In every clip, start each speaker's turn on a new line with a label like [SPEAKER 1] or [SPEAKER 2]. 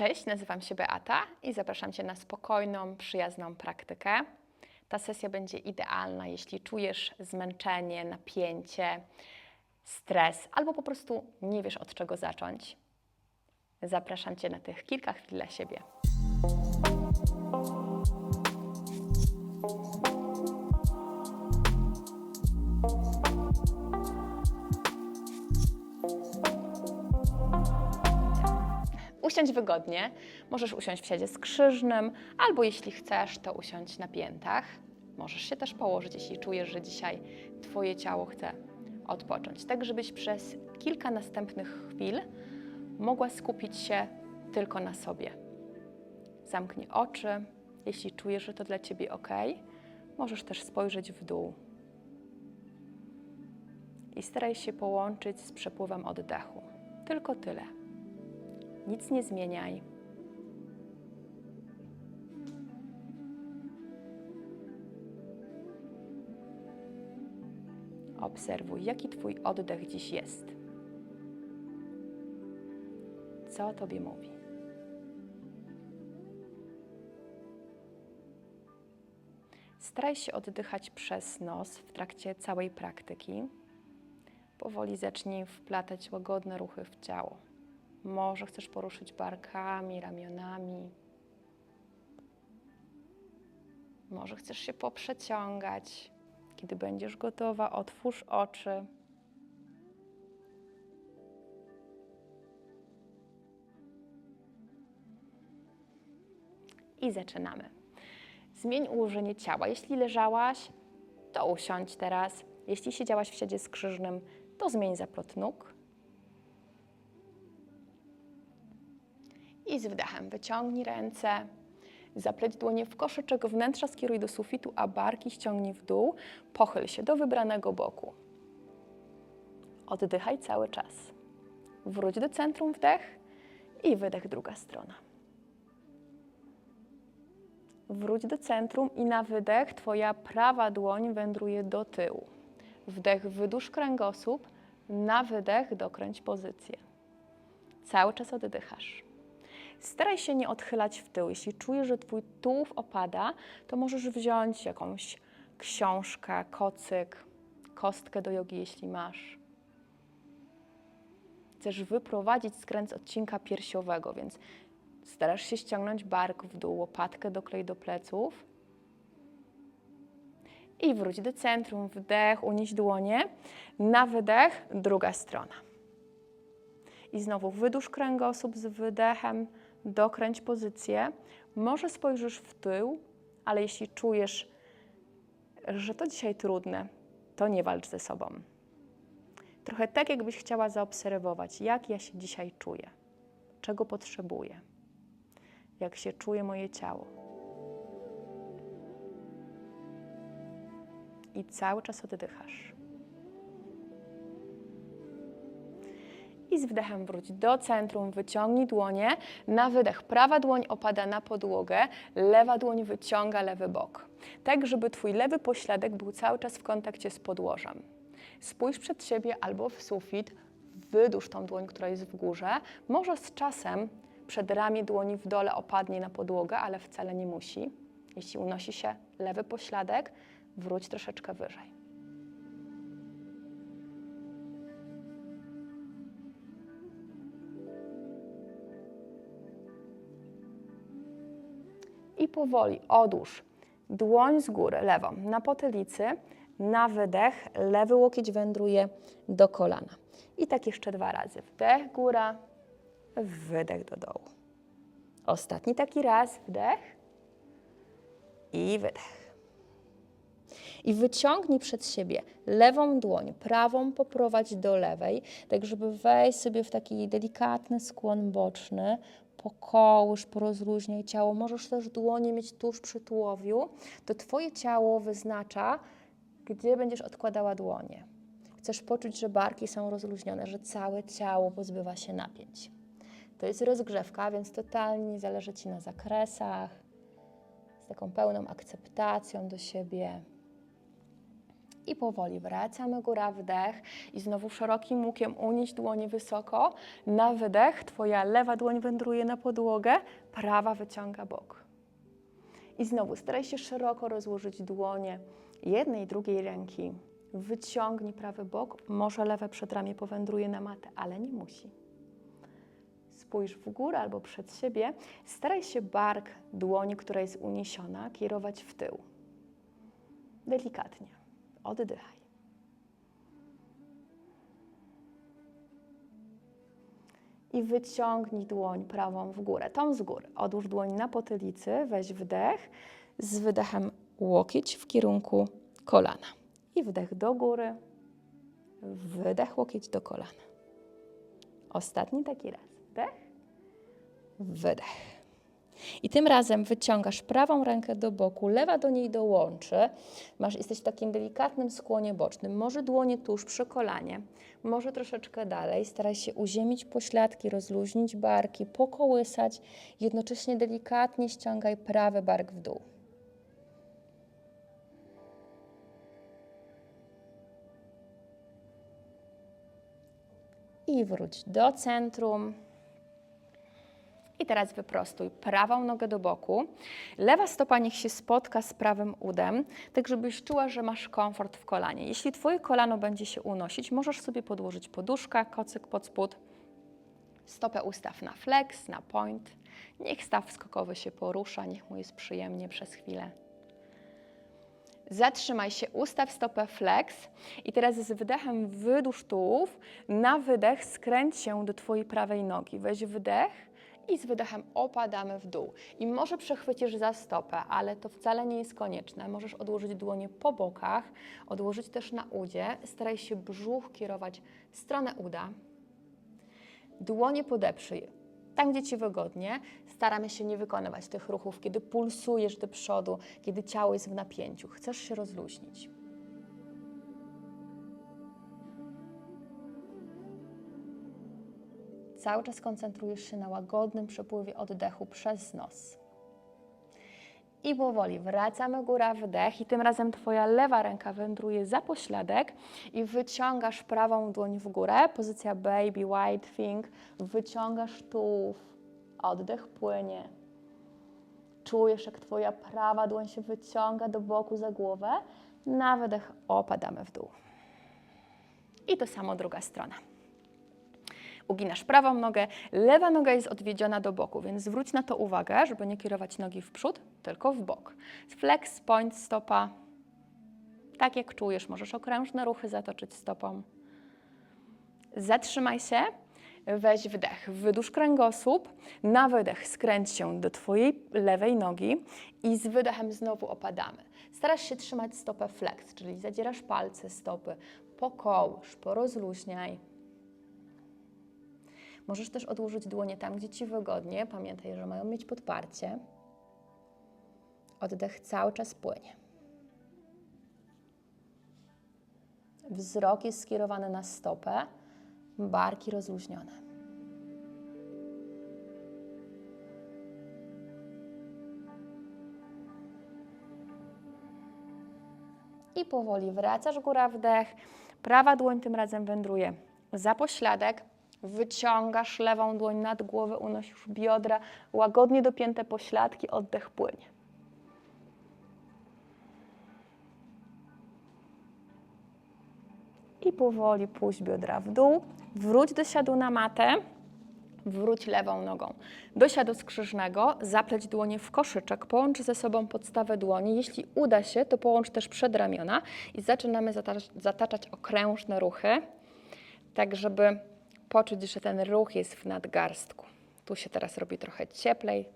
[SPEAKER 1] Cześć, nazywam się Beata i zapraszam Cię na spokojną, przyjazną praktykę. Ta sesja będzie idealna, jeśli czujesz zmęczenie, napięcie, stres albo po prostu nie wiesz od czego zacząć. Zapraszam Cię na tych kilka chwil dla siebie. Usiądź wygodnie. Możesz usiąść w siadzie skrzyżnym, albo jeśli chcesz, to usiądź na piętach. Możesz się też położyć, jeśli czujesz, że dzisiaj Twoje ciało chce odpocząć. Tak, żebyś przez kilka następnych chwil mogła skupić się tylko na sobie. Zamknij oczy. Jeśli czujesz, że to dla Ciebie ok, możesz też spojrzeć w dół. I staraj się połączyć z przepływem oddechu. Tylko tyle. Nic nie zmieniaj. Obserwuj, jaki Twój oddech dziś jest. Co o Tobie mówi? Staraj się oddychać przez nos w trakcie całej praktyki. Powoli zacznij wplatać łagodne ruchy w ciało. Może chcesz poruszyć barkami, ramionami. Może chcesz się poprzeciągać. Kiedy będziesz gotowa, otwórz oczy. I zaczynamy. Zmień ułożenie ciała. Jeśli leżałaś, to usiądź teraz. Jeśli siedziałaś w siedzie skrzyżnym, to zmień zaplot nóg. I z wdechem wyciągnij ręce, zapleć dłonie w koszyczek wnętrza, skieruj do sufitu, a barki ściągnij w dół. Pochyl się do wybranego boku. Oddychaj cały czas. Wróć do centrum wdech i wydech druga strona. Wróć do centrum i na wydech Twoja prawa dłoń wędruje do tyłu. Wdech wydłuż kręgosłup, na wydech dokręć pozycję. Cały czas oddychasz. Staraj się nie odchylać w tył. Jeśli czujesz, że Twój tułów opada, to możesz wziąć jakąś książkę, kocyk, kostkę do jogi, jeśli masz. Chcesz wyprowadzić skręt odcinka piersiowego, więc starasz się ściągnąć bark w dół, łopatkę doklej do pleców. I wróć do centrum, wdech, unieś dłonie. Na wydech, druga strona. I znowu wydłuż kręgosłup z wydechem, dokręć pozycję. Może spojrzysz w tył, ale jeśli czujesz, że to dzisiaj trudne, to nie walcz ze sobą. Trochę tak, jakbyś chciała zaobserwować, jak ja się dzisiaj czuję, czego potrzebuję, jak się czuje moje ciało. I cały czas oddychasz. I z wdechem wróć do centrum, wyciągnij dłonie. Na wydech prawa dłoń opada na podłogę, lewa dłoń wyciąga lewy bok. Tak, żeby Twój lewy pośladek był cały czas w kontakcie z podłożem. Spójrz przed siebie albo w sufit, wydłuż tą dłoń, która jest w górze. Może z czasem przedramię dłoni w dole opadnie na podłogę, ale wcale nie musi. Jeśli unosi się lewy pośladek, wróć troszeczkę wyżej. Powoli odłóż dłoń z góry, lewą, na potylicy, na wydech, lewy łokieć wędruje do kolana. I tak jeszcze dwa razy. Wdech, góra, wydech do dołu. Ostatni taki raz, wdech i wydech. I wyciągnij przed siebie lewą dłoń, prawą poprowadź do lewej, tak żeby wejść sobie w taki delikatny skłon boczny, pokołysz, porozluźniaj ciało. Możesz też dłonie mieć tuż przy tułowiu. To Twoje ciało wyznacza, gdzie będziesz odkładała dłonie. Chcesz poczuć, że barki są rozluźnione, że całe ciało pozbywa się napięć. To jest rozgrzewka, więc totalnie nie zależy Ci na zakresach, z taką pełną akceptacją do siebie. I powoli wracamy góra, wdech i znowu szerokim łukiem unieść dłonie wysoko. Na wydech Twoja lewa dłoń wędruje na podłogę, prawa wyciąga bok. I znowu staraj się szeroko rozłożyć dłonie jednej i drugiej ręki. Wyciągnij prawy bok, może lewe przedramię powędruje na matę, ale nie musi. Spójrz w górę albo przed siebie. Staraj się bark dłoni, która jest uniesiona, kierować w tył. Delikatnie. Oddychaj. I wyciągnij dłoń prawą w górę, tą z góry. Odłóż dłoń na potylicy, weź wdech, z wydechem łokieć w kierunku kolana. I wdech do góry, wydech łokieć do kolana. Ostatni taki raz. Wdech, wydech. I tym razem wyciągasz prawą rękę do boku, lewa do niej dołączy. Masz, jesteś w takim delikatnym skłonie bocznym. Może dłonie tuż przy kolanie, może troszeczkę dalej. Staraj się uziemić pośladki, rozluźnić barki, pokołysać. Jednocześnie delikatnie ściągaj prawy bark w dół. I wróć do centrum. Teraz wyprostuj prawą nogę do boku. Lewa stopa niech się spotka z prawym udem, tak żebyś czuła, że masz komfort w kolanie. Jeśli Twoje kolano będzie się unosić, możesz sobie podłożyć poduszkę, kocyk pod spód. Stopę ustaw na flex, na point. Niech staw skokowy się porusza, niech mu jest przyjemnie przez chwilę. Zatrzymaj się, ustaw stopę flex i teraz z wydechem wydłuż tułów. Na wydech skręć się do Twojej prawej nogi. Weź wdech i z wydechem opadamy w dół. I może przechwycisz za stopę, ale to wcale nie jest konieczne. Możesz odłożyć dłonie po bokach, odłożyć też na udzie. Staraj się brzuch kierować w stronę uda. Dłonie podeprzyj tam, gdzie Ci wygodnie. Staramy się nie wykonywać tych ruchów, kiedy pulsujesz do przodu, kiedy ciało jest w napięciu. Chcesz się rozluźnić. Cały czas koncentrujesz się na łagodnym przepływie oddechu przez nos. I powoli wracamy góra wdech i tym razem Twoja lewa ręka wędruje za pośladek i wyciągasz prawą dłoń w górę, pozycja baby, white thing, wyciągasz tułów, oddech płynie. Czujesz, jak Twoja prawa dłoń się wyciąga do boku za głowę, na wydech opadamy w dół. I to samo druga strona. Uginasz prawą nogę, lewa noga jest odwiedziona do boku, więc zwróć na to uwagę, żeby nie kierować nogi w przód, tylko w bok. Flex, point, stopa. Tak jak czujesz, możesz okrężne ruchy zatoczyć stopą. Zatrzymaj się, weź wdech, wydłuż kręgosłup, na wydech skręć się do Twojej lewej nogi i z wydechem znowu opadamy. Starasz się trzymać stopę flex, czyli zadzierasz palce stopy, pokołysz, porozluźniaj. Możesz też odłożyć dłonie tam, gdzie Ci wygodnie. Pamiętaj, że mają mieć podparcie. Oddech cały czas płynie. Wzrok jest skierowany na stopę, barki rozluźnione. I powoli wracasz góra wdech. Prawa dłoń tym razem wędruje za pośladek. Wyciągasz lewą dłoń nad głowę, unosisz biodra, łagodnie dopięte pośladki, oddech płynie. I powoli puść biodra w dół, wróć do siadu na matę, wróć lewą nogą do siadu skrzyżnego, zapleć dłonie w koszyczek, połącz ze sobą podstawę dłoni. Jeśli uda się, to połącz też przedramiona i zaczynamy zataczać, zataczać okrężne ruchy, tak żeby poczuć, że ten ruch jest w nadgarstku. Tu się teraz robi trochę cieplej.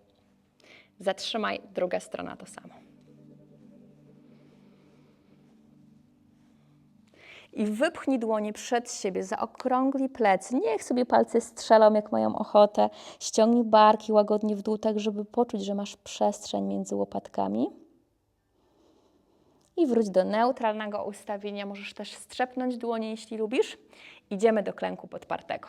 [SPEAKER 1] Zatrzymaj, druga strona to samo. I wypchnij dłonie przed siebie, zaokrągli plecy. Niech sobie palce strzelą, jak mają ochotę. Ściągnij barki łagodnie w dół, tak żeby poczuć, że masz przestrzeń między łopatkami. I wróć do neutralnego ustawienia. Możesz też strzepnąć dłonie, jeśli lubisz. Idziemy do klęku podpartego.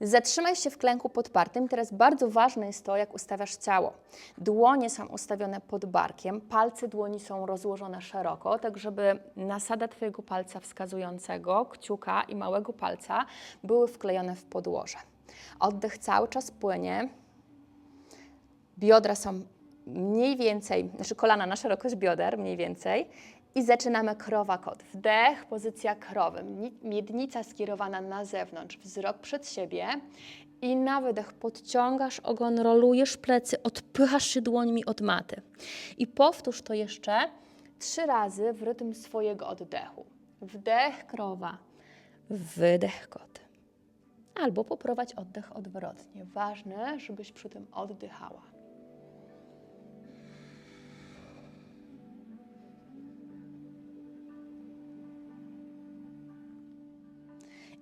[SPEAKER 1] Zatrzymaj się w klęku podpartym. Teraz bardzo ważne jest to, jak ustawiasz ciało. Dłonie są ustawione pod barkiem, palce dłoni są rozłożone szeroko, tak żeby nasada Twojego palca wskazującego, kciuka i małego palca były wklejone w podłoże. Oddech cały czas płynie. Biodra są mniej więcej, znaczy kolana na szerokość bioder mniej więcej. I zaczynamy krowa kot. Wdech, pozycja krowy. Mi- Miednica skierowana na zewnątrz, wzrok przed siebie. I na wydech podciągasz ogon, rolujesz plecy, odpychasz się dłońmi od maty. I powtórz to jeszcze trzy razy w rytm swojego oddechu. Wdech krowa, wydech kot. Albo poprowadź oddech odwrotnie. Ważne, żebyś przy tym oddychała.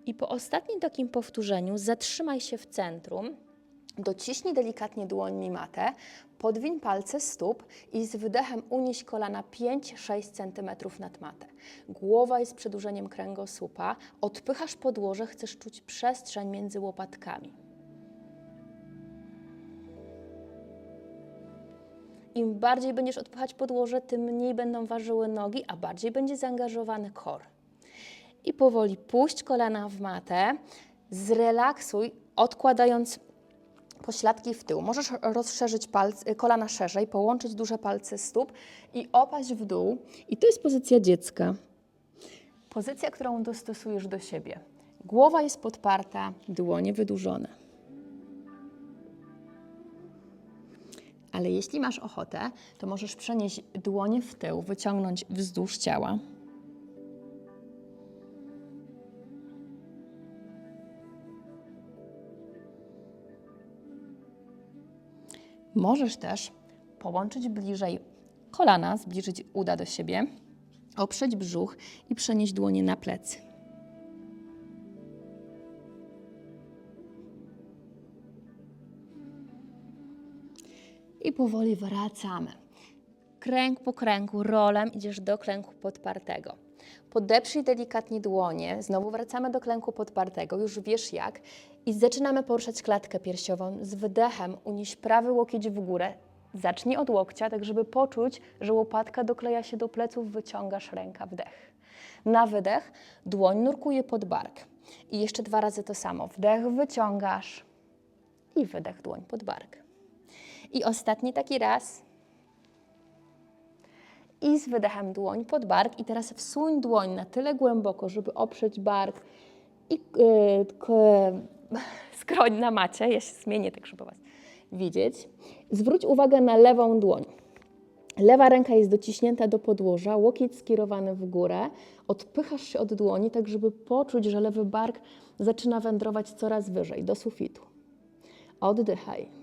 [SPEAKER 1] I po ostatnim takim powtórzeniu zatrzymaj się w centrum, dociśnij delikatnie dłońmi matę, podwiń palce stóp i z wydechem unieś kolana 5-6 cm nad matę. Głowa jest przedłużeniem kręgosłupa, odpychasz podłoże, chcesz czuć przestrzeń między łopatkami. Im bardziej będziesz odpychać podłoże, tym mniej będą ważyły nogi, a bardziej będzie zaangażowany kor i powoli puść kolana w matę, zrelaksuj, odkładając pośladki w tył. Możesz rozszerzyć palce, kolana szerzej, połączyć duże palce stóp i opaść w dół. I to jest pozycja dziecka. Pozycja, którą dostosujesz do siebie. Głowa jest podparta, dłonie wydłużone. Ale jeśli masz ochotę, to możesz przenieść dłonie w tył, wyciągnąć wzdłuż ciała. Możesz też połączyć bliżej kolana, zbliżyć uda do siebie, oprzeć brzuch i przenieść dłonie na plecy. I powoli wracamy. Kręg po kręgu, rolem idziesz do klęku podpartego. Podeprzyj delikatnie dłonie, znowu wracamy do klęku podpartego, już wiesz jak. I zaczynamy poruszać klatkę piersiową. Z wydechem unieś prawy łokieć w górę. Zacznij od łokcia, tak żeby poczuć, że łopatka dokleja się do pleców, wyciągasz ręka, wdech. Na wydech dłoń nurkuje pod bark. I jeszcze dwa razy to samo. Wdech wyciągasz i wydech dłoń pod bark. I ostatni taki raz i z wydechem dłoń pod bark. I teraz wsuń dłoń na tyle głęboko, żeby oprzeć bark i yy, skroń na macie. Ja się zmienię tak, żeby Was widzieć. Zwróć uwagę na lewą dłoń. Lewa ręka jest dociśnięta do podłoża, łokieć skierowany w górę. Odpychasz się od dłoni, tak żeby poczuć, że lewy bark zaczyna wędrować coraz wyżej, do sufitu. Oddychaj.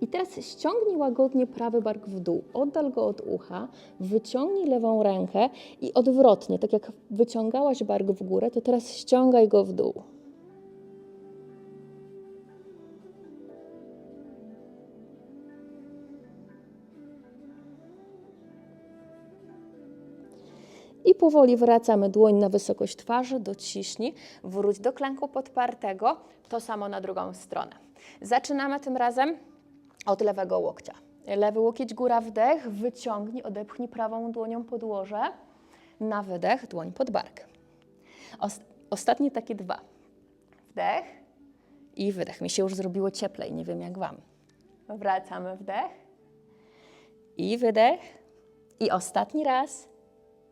[SPEAKER 1] I teraz ściągnij łagodnie prawy bark w dół, oddal go od ucha, wyciągnij lewą rękę i odwrotnie, tak jak wyciągałaś bark w górę, to teraz ściągaj go w dół. I powoli wracamy dłoń na wysokość twarzy, dociśnij, wróć do klęku podpartego, to samo na drugą stronę. Zaczynamy tym razem od lewego łokcia. Lewy łokieć góra wdech, wyciągnij, odepchnij prawą dłonią podłoże, na wydech dłoń pod bark. Os- ostatnie takie dwa. Wdech i wydech. Mi się już zrobiło cieplej, nie wiem jak Wam. Wracamy wdech i wydech i ostatni raz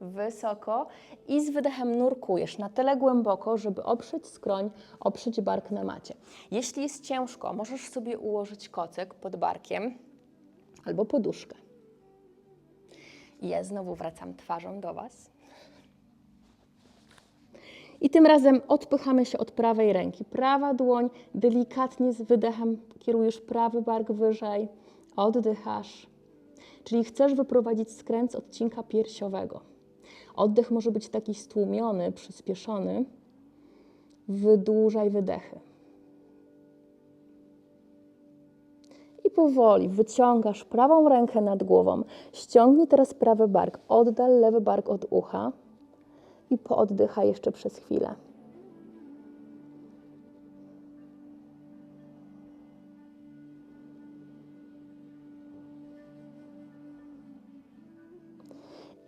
[SPEAKER 1] wysoko i z wydechem nurkujesz na tyle głęboko, żeby oprzeć skroń, oprzeć bark na macie. Jeśli jest ciężko, możesz sobie ułożyć kocyk pod barkiem albo poduszkę. Ja znowu wracam twarzą do Was. I tym razem odpychamy się od prawej ręki. Prawa dłoń delikatnie z wydechem kierujesz prawy bark wyżej, oddychasz. Czyli chcesz wyprowadzić skręt z odcinka piersiowego. Oddech może być taki stłumiony, przyspieszony. Wydłużaj wydechy. I powoli wyciągasz prawą rękę nad głową. Ściągnij teraz prawy bark. Oddal lewy bark od ucha. I pooddychaj jeszcze przez chwilę.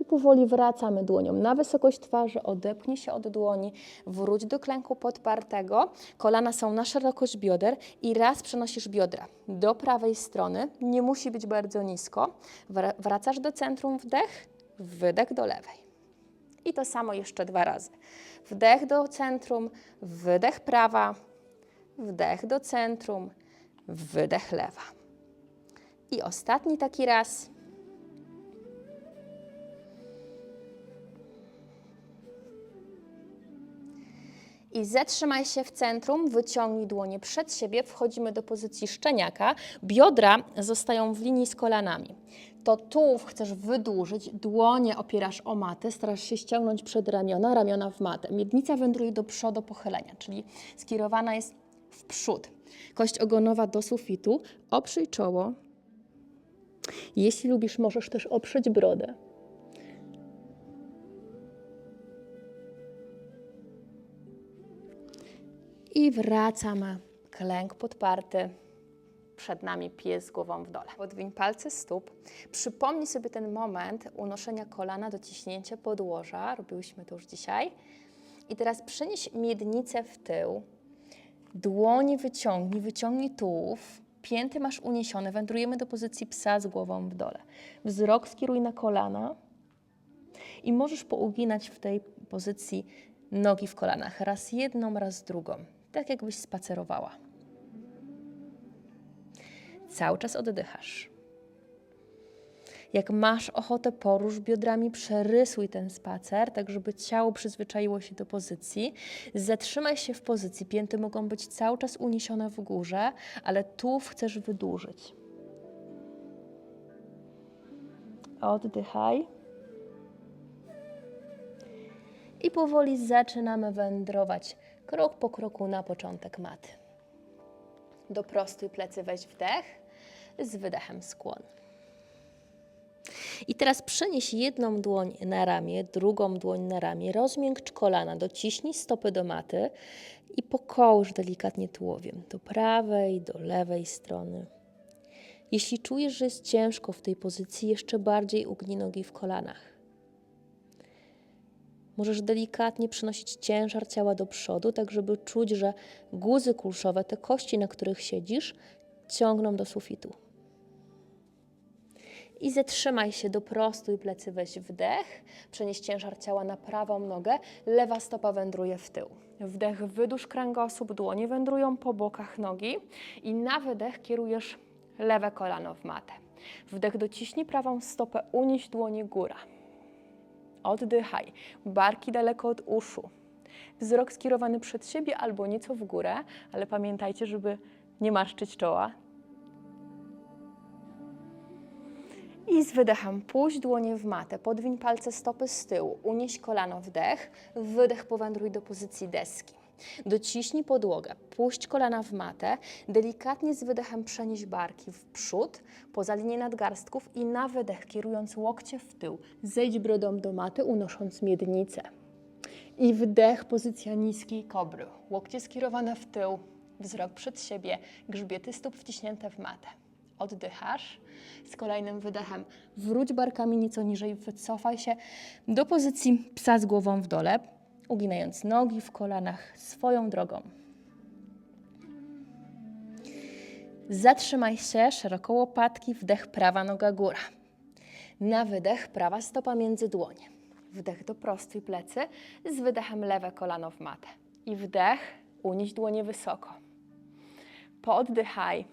[SPEAKER 1] I powoli wracamy dłonią na wysokość twarzy, odepnij się od dłoni, wróć do klęku podpartego, kolana są na szerokość bioder i raz przenosisz biodra do prawej strony, nie musi być bardzo nisko, Wra- wracasz do centrum, wdech, wydech do lewej. I to samo jeszcze dwa razy. Wdech do centrum, wydech prawa, wdech do centrum, wydech lewa. I ostatni taki raz. I zatrzymaj się w centrum, wyciągnij dłonie przed siebie, wchodzimy do pozycji szczeniaka, biodra zostają w linii z kolanami. To tułów chcesz wydłużyć, dłonie opierasz o matę, starasz się ściągnąć przed ramiona, ramiona w matę. Miednica wędruje do przodu pochylenia, czyli skierowana jest w przód. Kość ogonowa do sufitu, oprzyj czoło. Jeśli lubisz, możesz też oprzeć brodę. I wracamy. Klęk podparty. Przed nami pies z głową w dole. Podwiń palce stóp. Przypomnij sobie ten moment unoszenia kolana, dociśnięcia podłoża. Robiłyśmy to już dzisiaj. I teraz przenieś miednicę w tył. Dłonie wyciągnij, wyciągnij tułów. Pięty masz uniesione. Wędrujemy do pozycji psa z głową w dole. Wzrok skieruj na kolana. I możesz pouginać w tej pozycji nogi w kolanach. Raz jedną, raz drugą. Tak jakbyś spacerowała. Cały czas oddychasz. Jak masz ochotę, porusz biodrami, przerysuj ten spacer, tak żeby ciało przyzwyczaiło się do pozycji. Zatrzymaj się w pozycji. Pięty mogą być cały czas uniesione w górze, ale tułów chcesz wydłużyć. Oddychaj. I powoli zaczynamy wędrować krok po kroku na początek maty. Do prostuj plecy weź wdech, z wydechem skłon. I teraz przenieś jedną dłoń na ramię, drugą dłoń na ramię, rozmiękcz kolana, dociśnij stopy do maty i pokołż delikatnie tułowiem do prawej, do lewej strony. Jeśli czujesz, że jest ciężko w tej pozycji, jeszcze bardziej ugnij nogi w kolanach. Możesz delikatnie przenosić ciężar ciała do przodu, tak żeby czuć, że guzy kulszowe, te kości, na których siedzisz, ciągną do sufitu. I zatrzymaj się do prostu i plecy weź wdech, przenieś ciężar ciała na prawą nogę, lewa stopa wędruje w tył. Wdech, wydłuż kręgosłup, dłonie wędrują po bokach nogi i na wydech kierujesz lewe kolano w matę. Wdech dociśnij prawą stopę, unieś dłonie góra. Oddychaj. Barki daleko od uszu. Wzrok skierowany przed siebie albo nieco w górę, ale pamiętajcie, żeby nie marszczyć czoła. I z wydechem puść dłonie w matę, podwiń palce stopy z tyłu, unieś kolano wdech, wydech powędruj do pozycji deski. Dociśnij podłogę, puść kolana w matę, delikatnie z wydechem przenieś barki w przód, poza linię nadgarstków i na wydech, kierując łokcie w tył, zejdź brodą do maty, unosząc miednicę. I wdech, pozycja niskiej kobry. Łokcie skierowane w tył, wzrok przed siebie, grzbiety stóp wciśnięte w matę. Oddychasz. Z kolejnym wydechem wróć barkami nieco niżej, wycofaj się do pozycji psa z głową w dole, uginając nogi w kolanach swoją drogą. Zatrzymaj się, szeroko łopatki, wdech prawa noga góra. Na wydech prawa stopa między dłonie. Wdech do prostej plecy, z wydechem lewe kolano w matę. I wdech, unieś dłonie wysoko. Pooddychaj.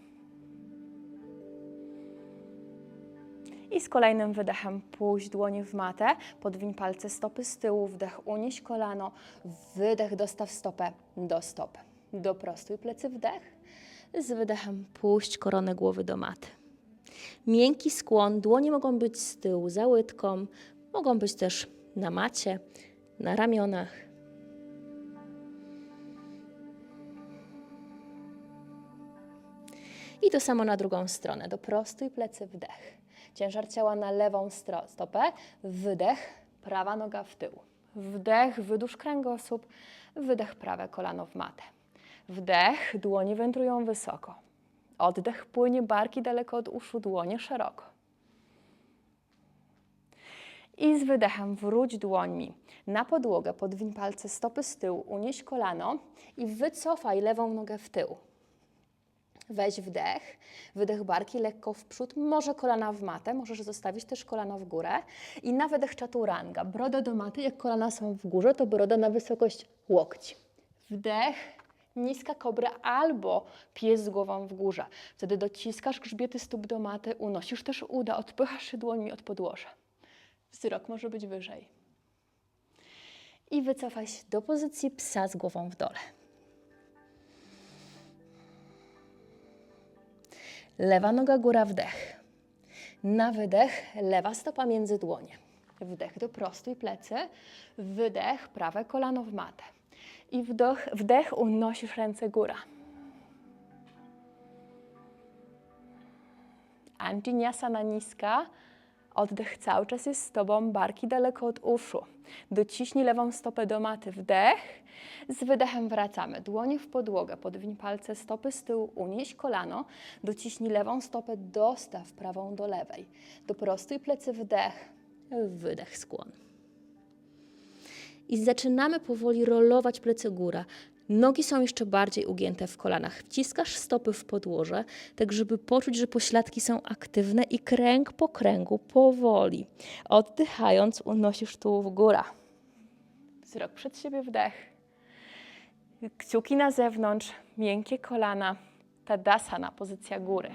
[SPEAKER 1] I z kolejnym wydechem puść dłonie w matę, podwiń palce stopy z tyłu, wdech unieś kolano, wydech dostaw stopę do stopy. Do prostuj plecy wdech, z wydechem puść koronę głowy do maty. Miękki skłon, dłonie mogą być z tyłu za łydką, mogą być też na macie, na ramionach. I to samo na drugą stronę. Do prostuj plecy wdech. Ciężar ciała na lewą stopę, wydech, prawa noga w tył. Wdech, wydłuż kręgosłup, wydech, prawe kolano w matę. Wdech, dłonie wędrują wysoko. Oddech, płynie barki daleko od uszu, dłonie szeroko. I z wydechem wróć dłońmi na podłogę, podwiń palce stopy z tyłu, unieś kolano i wycofaj lewą nogę w tył. Weź wdech, wydech barki lekko w przód, może kolana w matę, możesz zostawić też kolana w górę i na wydech chaturanga, broda do maty, jak kolana są w górze, to broda na wysokość łokci. Wdech, niska kobra albo pies z głową w górze. Wtedy dociskasz grzbiety stóp do maty, unosisz też uda, odpychasz się dłońmi od podłoża. Wzrok może być wyżej. I wycofaj się do pozycji psa z głową w dole. Lewa noga góra, wdech. Na wydech lewa stopa między dłonie. Wdech do prostuj plecy, wydech prawe kolano w matę. I wdech, wdech unosisz ręce góra. Anjinasana niska. Oddech cały czas jest z Tobą, barki daleko od uszu. Dociśnij lewą stopę do maty, wdech. Z wydechem wracamy. Dłonie w podłogę, podwiń palce, stopy z tyłu, unieś kolano. Dociśnij lewą stopę, dostaw prawą do lewej. Do prostuj plecy, wdech, wydech, skłon. I zaczynamy powoli rolować plecy góra. Nogi są jeszcze bardziej ugięte w kolanach. Wciskasz stopy w podłoże, tak żeby poczuć, że pośladki są aktywne i kręg po kręgu powoli. Oddychając unosisz tułów w górę. Wzrok przed siebie, wdech. Kciuki na zewnątrz, miękkie kolana. Tadasana, pozycja góry.